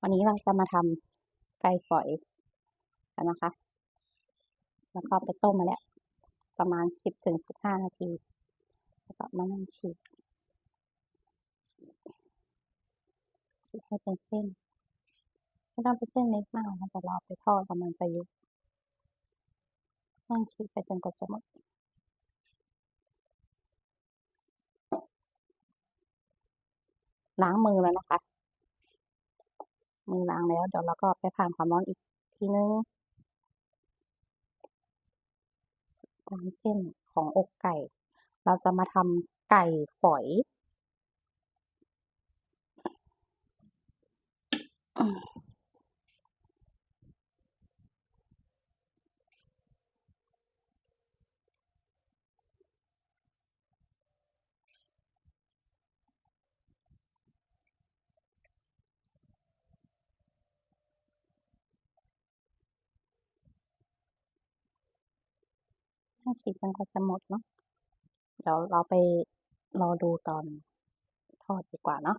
วันนี้เราจะมาทำไก่ฝอยกันนะคะ แล้วก็ไปต้มมาแล้ว ประมาณสิบถึงสิบห้านาที แล้วก็มานั่งฉีกฉีกให้เป็นเส้นไม่ต้องเป็นเส้นเล็กมากนะแต่เราเอไปทอดประมาณจะยุบนั่งฉีกไปจนกว่าจะหมดล้างมือแล้วนะคะ มือล้างแล้วเดี๋ยวเราก็ไปผ่านความร้อนอีกทีนึงตามเส้นของอกไก่ เราจะมาทำไก่ฝอย อืมให้ฉีจนกว่าจะหมดเนาะเดี๋ยวเราไปรอดูตอนทอดดีกว่าเนาะ